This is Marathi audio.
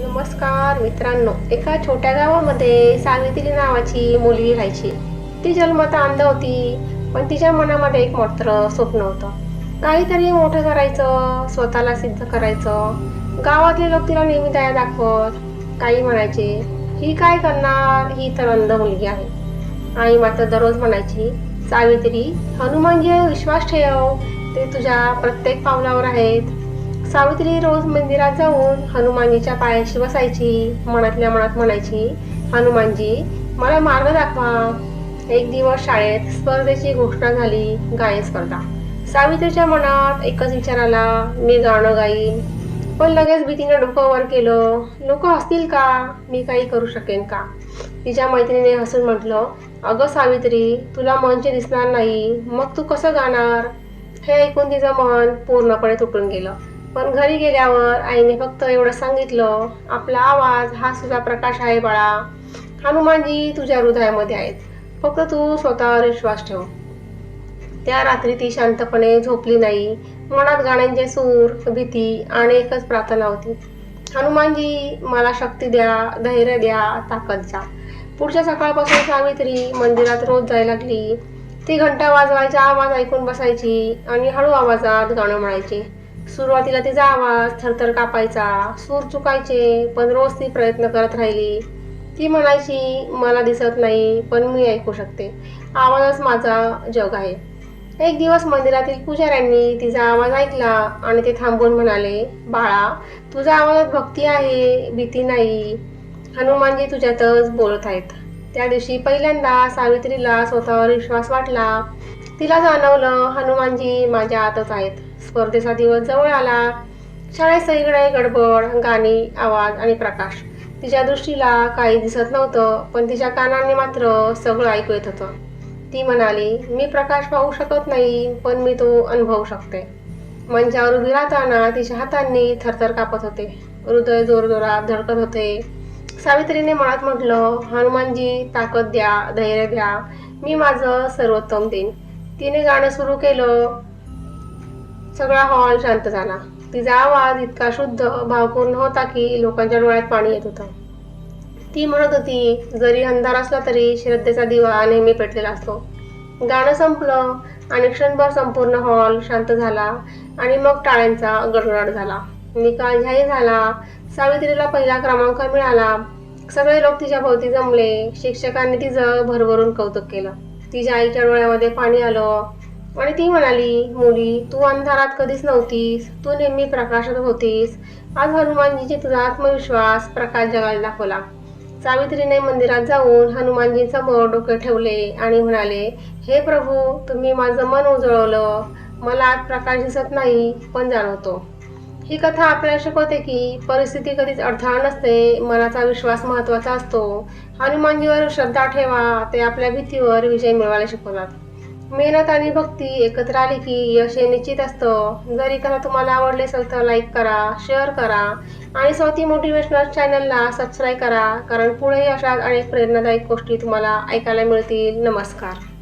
नमस्कार मित्रांनो एका छोट्या गावामध्ये सावित्री नावाची मुलगी राहायची. ती जन्मता अंध होती पण तिच्या मनामध्ये एक मात्र स्वप्न होतं. काहीतरी मोठं करायचं स्वतःला सिद्ध करायचं गावातले लोक तिला नेहमी दया दाखवत काही म्हणायचे ही काय करणार? ही तर अंध मुलगी आहे. आई मात्र दररोज म्हणायची सावित्री हनुमानजी विश्वास ठेव ते तुझ्या प्रत्येक पावलावर आहेत. सावित्री रोज मंदिरात जाऊन हनुमानजीच्या पायाशी बसायची मनातल्या मनात म्हणायची हनुमानजी मला मार्ग दाखवा. एक दिवस शाळेत स्पर्धेची घोषणा झाली गायन स्पर्धा. सावित्रीच्या मनात एकच विचार आला मी गाणं गाईन. पण लगेच भीतीने डोकं वर केलं लोक हसतील का? मी काही करू शकेन का? तिच्या मैत्रिणीने हसून म्हटलं अगं सावित्री तुला मंच दिसणार नाही. मग तू कसं गाणार? हे ऐकून तिचं मन पूर्णपणे तुटून गेलं. पण घरी गेल्यावर आईने फक्त एवढं सांगितलं आपला आवाज हा सुद्धा प्रकाश आहे बाळा. हनुमानजी तुझ्या हृदयामध्ये आहेत. फक्त तू स्वतःवर विश्वास ठेव. त्या रात्री ती शांतपणे झोपली नाही. मनात गाण्यांचे सूर भीती आणि एकच प्रार्थना होती. हनुमानजी मला शक्ती द्या धैर्य द्या ताकद जा पुढच्या सकाळपासून सावित्री मंदिरात रोज जायला लागली. ती घंटा वाजवायचा आवाज ऐकून बसायची आणि हळू आवाजात गाणं म्हणायची. सुरुवातीला तिचा आवाज थरथर कापायचा सूर चुकायचे पण रोज ती प्रयत्न करत राहिली. ती म्हणायची मला दिसत नाही पण मी ऐकू शकते. आवाजच माझा जग आहे. एक दिवस मंदिरातील पुजाऱ्यांनी तिचा आवाज ऐकला आणि ते थांबून म्हणाले बाळा तुझा आवाजात भक्ती आहे भीती नाही. हनुमानजी तुझ्यातच बोलत आहेत. त्या दिवशी पहिल्यांदा सावित्रीला स्वतःवर विश्वास वाटला. तिला जाणवलं हनुमानजी माझ्या आतच आहेत. स्पर्धेचा दिवस जवळ आला. शाळेत सगळीकडे गडबड गाणी आवाज आणि प्रकाश. तिच्या दृष्टीला काही दिसत नव्हतं पण तिच्या कानांनी मात्र सगळं ऐकू येत होतं. ती म्हणाली मी प्रकाश पाहू शकत नाही पण मी तो अनुभवू शकते. मंचावर उभी राहताना तिच्या हातांनी थरथर कापत होते. हृदय जोरजोरात धडकत होते. सावित्रीने मनात म्हटलं हनुमानजी ताकद द्या धैर्य द्या मी माझं सर्वोत्तम देईन. तिने गाणं सुरू केलं. सगळा हॉल शांत झाला. तिचा आवाज इतका शुद्ध भावपूर्ण होता की लोकांच्या डोळ्यात पाणी येत होतं. ती म्हणत होती जरी अंधार असला तरी श्रद्धेचा दिवा नेहमी पेटलेला असतो. गाणं संपलं आणि क्षणभर संपूर्ण हॉल शांत झाला आणि मग टाळ्यांचा गडगडाट झाला. निकाल जाहीर झाला. सावित्रीला पहिला क्रमांक मिळाला. सगळे लोक तिच्या भोवती जमले. शिक्षकांनी तिचं भरभरून कौतुक केलं. तिच्या आईच्या डोळ्यामध्ये पाणी आलं. आणि ती म्हणाली मुली तू अंधारात कधीच नव्हतीस. तू नेहमी प्रकाशात होतीस. आज हनुमानजीचे तुझा आत्मविश्वास प्रकाश जगाला दाखवला. सावित्रीने मंदिरात जाऊन हनुमानजींसमोर डोके ठेवले आणि म्हणाले हे प्रभू तुम्ही माझं मन उजळवलं. मला आज प्रकाश दिसत नाही पण जाणवतो. ही कथा आपल्याला शिकवते की परिस्थिती कधीच अडथळा नसते. मनाचा विश्वास महत्त्वाचा असतो. हनुमानजीवर श्रद्धा ठेवा ते आपल्या भीतीवर विजय मिळवायला शिकवतात. मेहनत आणि भक्ती एकत्र आली की यश हे निश्चित असतं. जर ही तुम्हाला आवडले असेल तर लाईक करा शेअर करा आणि स्वती मोटिवेशनल चॅनलला सबस्क्राईब करा. कारण पुढेही अशाच अनेक प्रेरणादायक गोष्टी तुम्हाला ऐकायला मिळतील. नमस्कार.